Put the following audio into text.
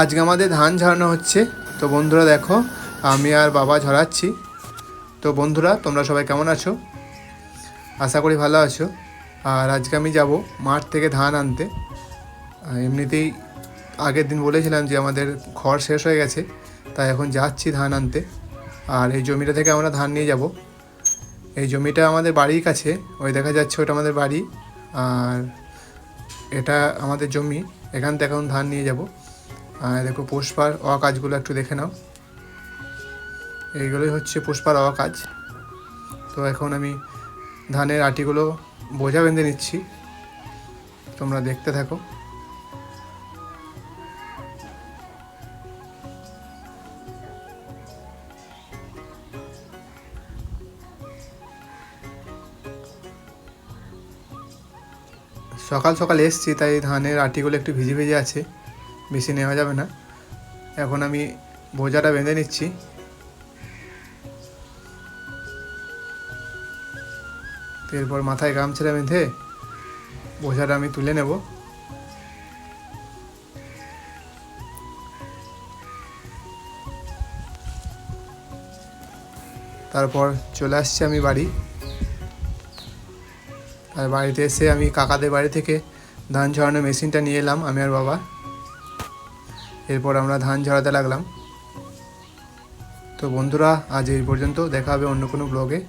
আজকে আমাদের ধান ঝরানো হচ্ছে। তো বন্ধুরা দেখো, আমি আর বাবা ঝরাচ্ছি তো বন্ধুরা, তোমরা সবাই কেমন আছো? আশা করি ভালো আছো। আর আজকে আমি যাব মাঠ থেকে ধান আনতে। এমনিতেই আগের দিন বলেছিলাম যে আমাদের খড় শেষ হয়ে গেছে, তাই এখন যাচ্ছি ধান আনতে। আর এই জমিটা থেকে আমরা ধান নিয়ে যাব। এই জমিটা আমাদের বাড়ির কাছে, ওই দেখা যাচ্ছে ওটা আমাদের বাড়ি। আর এটা আমাদের জমি, এখান থেকে এখন ধান নিয়ে যাব। দেখো, পুষ্পার অ কাজগুলো একটু দেখে নাও। এইগুলোই হচ্ছে পুষ্পার অ কাজ। তো এখন আমি ধানের আটিগুলো বোঝা বেঁধে নিচ্ছি। তোমরা দেখতে থাকো। সকাল সকাল এসছি, তাই ধানের আটিগুলো একটু ভিজে ভিজে আছে। বেশি নেওয়া যাবে না। এখন আমি ভোজাটা বেঁধে নিচ্ছি। এরপর মাথায় গামছাটা বেঁধে বোঝাটা আমি তুলে নেব। তারপর চলে আসছি আমি বাড়ি। আর বাড়িতে এসে আমি কাকাদের বাড়ি থেকে ধান ঝরানোর মেশিনটা নিয়ে এলাম, আমি আর বাবা। এরপর আমরা ধান ঝাড়াতে লাগলাম। তো বন্ধুরা, আজ এই পর্যন্ত। দেখা হবে অন্য কোনো ব্লগে